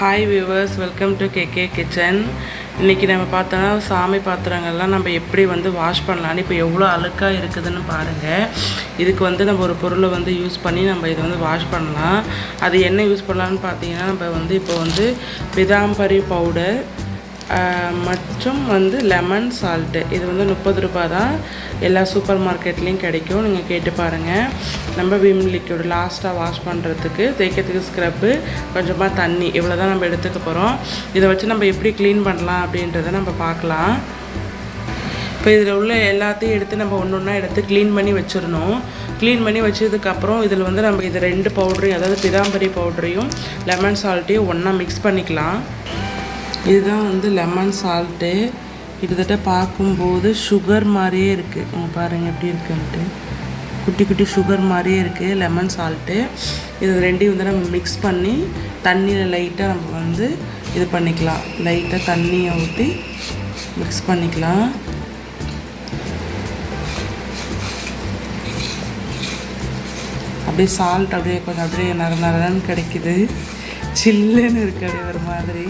Hi viewers welcome to KK kitchen இன்றைக்கி நம்ம பார்த்தோன்னா சாமி பாத்திரங்கள்லாம் நம்ம எப்படி வந்து வாஷ் பண்ணலான்னு இப்போ எவ்வளோ அழுக்காக இருக்குதுன்னு பாருங்கள் இதுக்கு வந்து நம்ம ஒரு பொருளை வந்து யூஸ் பண்ணி நம்ம இதை வந்து வாஷ் பண்ணலாம். அது என்ன யூஸ் பண்ணலான்னு பார்த்தீங்கன்னா நம்ம வந்து இப்போ வந்து பிதாம்பரி பவுடர் மற்றும் வந்து லெமன் சால்ட்டு இது வந்து முப்பது ரூபாய் தான் எல்லா சூப்பர் மார்க்கெட்லேயும் கிடைக்கும். நீங்கள் கேட்டு பாருங்கள் நம்ம விம் லிக்யூடு லாஸ்ட்டாக வாஷ் பண்ணுறதுக்கு தேய்க்கிறதுக்கு ஸ்க்ரப்பு கொஞ்சமாக தண்ணி இவ்வளோ தான் நம்ம எடுத்துக்க போகிறோம் இதை வச்சு நம்ம எப்படி க்ளீன் பண்ணலாம் அப்படின்றத நம்ம பார்க்கலாம். இப்போ இதில் உள்ள எல்லாத்தையும் எடுத்து நம்ம ஒன்று ஒன்றா எடுத்து க்ளீன் பண்ணி வச்சிடணும். க்ளீன் பண்ணி வச்சதுக்கப்புறம் இதில் வந்து நம்ம இது ரெண்டு பவுடரையும் அதாவது பிதாம்பரி பவுடரையும் லெமன் சால்ட்டையும் ஒன்றா மிக்ஸ் பண்ணிக்கலாம். இதுதான் வந்து லெமன் சால்ட்டு கிட்டத்தட்ட பார்க்கும்போது சுகர் மாதிரியே இருக்குது இங்க பாருங்கள் எப்படி இருக்குன்ட்டு. குட்டி குட்டி சுகர் மாதிரியே இருக்குது லெமன் சால்ட்டு இது ரெண்டையும் வந்து நம்ம மிக்ஸ் பண்ணி தண்ணியில் லைட்டாக நம்ம வந்து இது பண்ணிக்கலாம். லைட்டாக தண்ணியை ஊற்றி மிக்ஸ் பண்ணிக்கலாம். அப்படியே சால்ட் அப்படியே கொஞ்சம் அப்படியே நர நரன்னு கிடைக்குது. சில்லுன்னு இருக்கு அப்படியே ஒரு மாதிரி.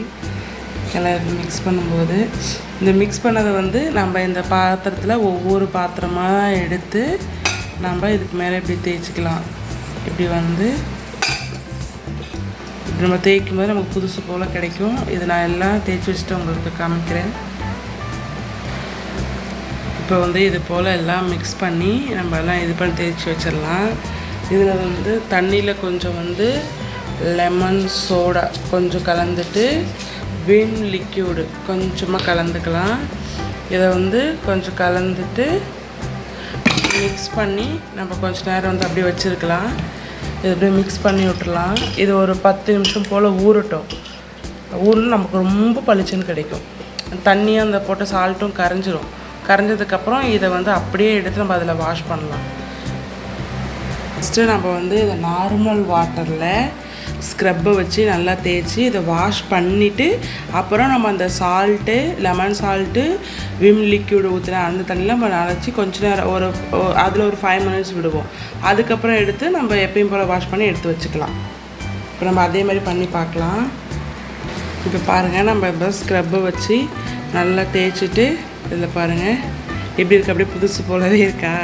எல்லாத்தையும் மிக்ஸ் பண்ணும்போது. இந்த மிக்ஸ் பண்ணதை வந்து நம்ம இந்த பாத்திரத்தில் ஒவ்வொரு பாத்திரமாக எடுத்து நம்ம இதுக்கு மேலே இப்படி தேய்ச்சிக்கலாம். இப்படி வந்து இப்படி நம்ம தேய்க்கும் போது நமக்கு புதுசு போல் கிடைக்கும். இது நான் எல்லாம் தேய்ச்சி வச்சுட்டு உங்களுக்கு காமிக்கிறேன். இப்போ வந்து இது போல் எல்லாம் மிக்ஸ் பண்ணி நம்ம எல்லாம் இது பண்ணி தேய்ச்சி வச்சிடலாம். இதில் வந்து தண்ணியில் கொஞ்சம் வந்து லெமன் சோடா கொஞ்சம் கலந்துட்டு விம் லிக்யூடு கொஞ்சமாக கலந்துக்கலாம். இதை வந்து கொஞ்சம் கலந்துட்டு மிக்ஸ் பண்ணி நம்ம கொஞ்சம் நேரம் வந்து அப்படியே வச்சுருக்கலாம். இது அப்படியே மிக்ஸ் பண்ணி விட்டுலாம் இது ஒரு பத்து நிமிஷம் போல் ஊறட்டும். ஊரில் நமக்கு ரொம்ப பளிச்சுன்னு கிடைக்கும். தண்ணியும் அந்த போட்ட சால்ட்டும் கரைஞ்சிரும். கரைஞ்சதுக்கப்புறம் இதை வந்து அப்படியே எடுத்து நம்ம அதில் வாஷ் பண்ணலாம். ஃபஸ்ட்டு நம்ம வந்து இதை நார்மல் வாட்டரில் ஸ்க்ரப்பை வச்சு நல்லா தேய்ச்சி இதை வாஷ் பண்ணிவிட்டு அப்புறம் நம்ம அந்த salt lemon salt Vim liquid ஊற்றின அந்த தண்ணியில் நம்ம நினச்சி கொஞ்ச நேரம் ஒரு அதில் ஒரு ஃபைவ் மினிட்ஸ் விடுவோம். அதுக்கப்புறம் எடுத்து நம்ம எப்பயும் போல் வாஷ் பண்ணி எடுத்து வச்சுக்கலாம். இப்போ நம்ம அதே மாதிரி பண்ணி பார்க்கலாம். இப்போ பாருங்கள் நம்ம இப்போ ஸ்க்ரப்பை வச்சு நல்லா தேய்ச்சிட்டு இதில் பாருங்கள் எப்படி இருக்குது அப்படியே புதுசு போலவே இருக்கா?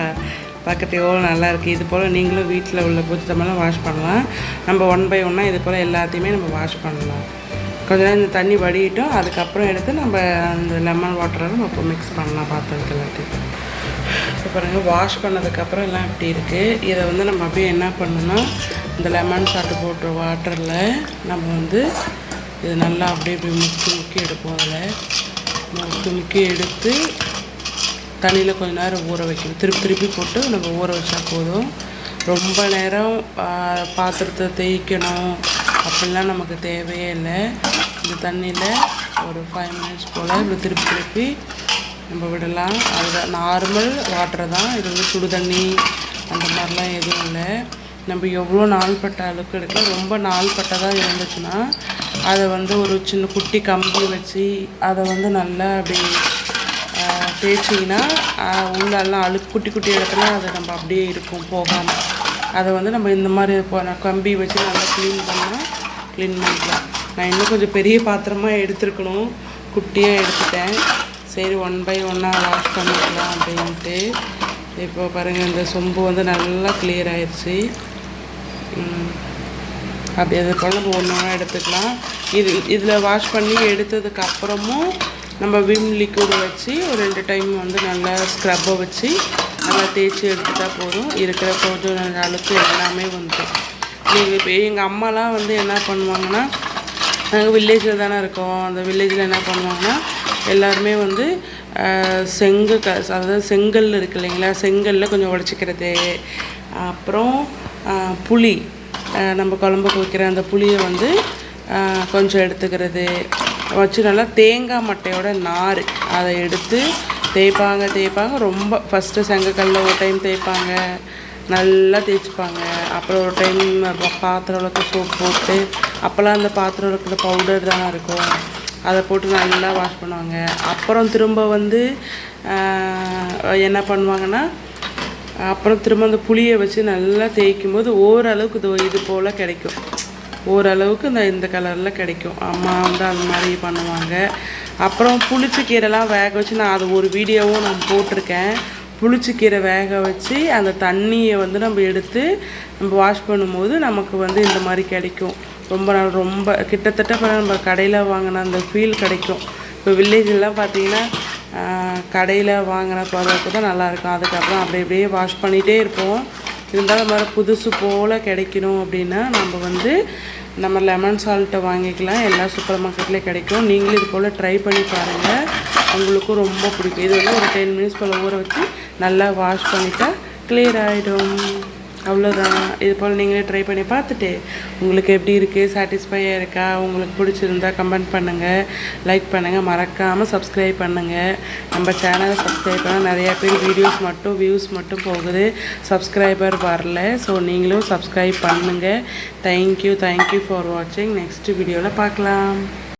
பார்க்கறதுக்கு எவ்வளோ நல்லா இருக்குது இது போல் நீங்களும் வீட்டில் உள்ள புத்தமெல்லாம் வாஷ் பண்ணலாம். நம்ம ஒன் பை ஒன்னாக இது போல் எல்லாத்தையுமே நம்ம வாஷ் பண்ணலாம். கொஞ்ச நேரம் இந்த தண்ணி வடிட்டோம் அதுக்கப்புறம் எடுத்து நம்ம அந்த லெமன் வாட்டரை நம்ம இப்போ மிக்ஸ் பண்ணலாம் பாத்திரத்துக்கு எல்லாத்தையும். இப்போ பாருங்கள் வாஷ் பண்ணதுக்கப்புறம் எல்லாம் இப்படி இருக்குது இதை வந்து நம்ம அப்படியே என்ன பண்ணணும்னா இந்த லெமன் சாட்டு போட்டு வாட்டரில் நம்ம வந்து இது நல்லா அப்படியே இப்படி முக்கி முக்கி எடுப்போம் அதில். முக்கி முக்கி எடுத்து தண்ணியில் கொஞ்ச நேரம் ஊற வைக்கணும். திருப்பி திருப்பி போட்டு நம்ம ஊற வச்சா போதும். ரொம்ப நேரம் பாத்திரத்தை தேய்க்கணும். அப்படிலாம் நமக்கு தேவையே இல்லை. இந்த தண்ணியில் ஒரு ஃபைவ் மினிட்ஸ் போல் இப்படி திருப்பி திருப்பி நம்ம விடலாம். அதுதான் நார்மல் வாட்டர் தான். இது வந்து சுடு தண்ணி அந்த மாதிரிலாம் எதுவும் இல்லை. நம்ம எவ்வளோ நாள் பட்ட அளவுக்கு எடுக்கலாம். ரொம்ப நாள் பட்டதாக இருந்துச்சுன்னா அதை வந்து ஒரு சின்ன குட்டி கம்பி வச்சு அதை வந்து நல்லா அப்படி தேய்ச்சிங்கன்னா உள்ளெல்லாம் அழுக்கு குட்டி குட்டி இடத்துல அது நம்ம அப்படியே இருக்கும் போகாமல் அதை வந்து நம்ம இந்த மாதிரி இப்போ கம்பி வச்சு நல்லா க்ளீன் பண்ணால் க்ளீன் பண்ணிக்கலாம். நான் இன்னும் கொஞ்சம் பெரிய பாத்திரமாக எடுத்துருக்கணும். குட்டியாக எடுத்துட்டேன். சரி ஒன் பை ஒன்னாக வாஷ் பண்ணிக்கலாம் அப்படின்ட்டு. இப்போ பாருங்கள் இந்த சொம்பு வந்து நல்லா கிளியர் ஆயிடுச்சு. அப்படி அது போல் நம்ம ஒன்று ஒன்றா எடுத்துக்கலாம். இது இதில் வாஷ் பண்ணி எடுத்ததுக்கு அப்புறமும் நம்ம விம் லிக்விட் வச்சு ஒரு ரெண்டு டைம் வந்து நல்லா ஸ்க்ரப்பை வச்சு நல்லா தேய்ச்சி எடுத்துட்டா போதும். இருக்கிற கொஞ்சம் அழுக்கு எல்லாமே வந்துடும் நீங்கள் இப்போ எங்கள் அம்மாலாம் வந்து என்ன பண்ணுவாங்கன்னா நாங்கள் வில்லேஜில் தானே இருக்கோம். அந்த வில்லேஜில் என்ன பண்ணுவாங்கன்னா எல்லாருமே வந்து செங்கு க அதாவது செங்கல் இருக்கு இல்லைங்களா? செங்கல்ல கொஞ்சம் உடச்சிக்கிறது. அப்புறம் புளி. நம்ம குழம்புக்கு வைக்கிற அந்த புளியை வந்து கொஞ்சம் எடுத்துக்கிறது. வச்சு நல்லா தேங்காய் மட்டையோட நார் அதை எடுத்து தேய்ப்பாங்க தேய்ப்பாங்க. ரொம்ப ஃபஸ்ட்டு செங்கக்கல்ல ஒரு டைம் தேய்ப்பாங்க. நல்லா தேய்ச்சிப்பாங்க. அப்புறம் ஒரு டைம் பாத்திரம் விளக்க சோப் போட்டு அப்போல்லாம் அந்த பாத்திரம் விளக்கிற பவுடர் தானே இருக்கும். அதை போட்டு நல்லா வாஷ் பண்ணுவாங்க. அப்புறம் திரும்ப வந்து என்ன பண்ணுவாங்கன்னா அப்புறம் திரும்ப அந்த புளியை வச்சு நல்லா தேய்க்கும் போது ஓரளவுக்கு இது இது போல் கிடைக்கும். ஓரளவுக்கு இந்த இந்த கலரில் கிடைக்கும். அம்மா வந்து அந்த மாதிரி பண்ணுவாங்க. அப்புறம் புளிச்சக்கீரைலாம் வேக வச்சு நான் அது ஒரு வீடியோவும் நான் போட்டிருக்கேன். புளிச்சக்கீரை வேக வச்சு அந்த தண்ணியை வந்து நம்ம எடுத்து நம்ம வாஷ் பண்ணும்போது நமக்கு வந்து இந்த மாதிரி கிடைக்கும். ரொம்ப நாள் ரொம்ப கிட்டத்தட்ட இப்போ நம்ம கடையில் வாங்கின அந்த ஃபீல் கிடைக்கும். இப்போ வில்லேஜெல்லாம் பார்த்தீங்கன்னா கடையில் வாங்கின பதற்கு தான் நல்லாயிருக்கும் அதுக்கப்புறம் அப்படி அப்படியே வாஷ் பண்ணிகிட்டே இருப்போம். இருந்தாலும் வர புதுசு போல் கிடைக்கணும் அப்படின்னா நம்ம வந்து நம்ம லெமன் சால்ட்டை வாங்கிக்கலாம். எல்லா சூப்பர் மார்க்கெட்லேயும் கிடைக்கும். நீங்களும் இது போல் ட்ரை பண்ணி பாருங்கள் உங்களுக்கும் ரொம்ப பிடிக்கும். இது வந்து ஒரு டென் மினிட்ஸ் போல் ஊற வச்சு நல்லா வாஷ் பண்ணிட்டால் கிளியர் ஆகிடும் அவ்வளோதான் இது போல் நீங்களே ட்ரை பண்ணி பார்த்துட்டு உங்களுக்கு எப்படி இருக்குது சாட்டிஸ்ஃபையாக இருக்கா உங்களுக்கு பிடிச்சிருந்தா கமெண்ட் பண்ணுங்கள் லைக் பண்ணுங்கள் மறக்காமல் சப்ஸ்கிரைப் பண்ணுங்கள் நம்ம சேனலை சப்ஸ்கிரைப் பண்ணால் நிறையா பேர் வீடியோஸ் மட்டும் வியூஸ் மட்டும் போகுது. சப்ஸ்கிரைபர் வரல ஸோ நீங்களும் சப்ஸ்கிரைப் பண்ணுங்கள் thank you thank you for வாட்சிங் நெக்ஸ்ட் வீடியோவில் பார்க்கலாம்.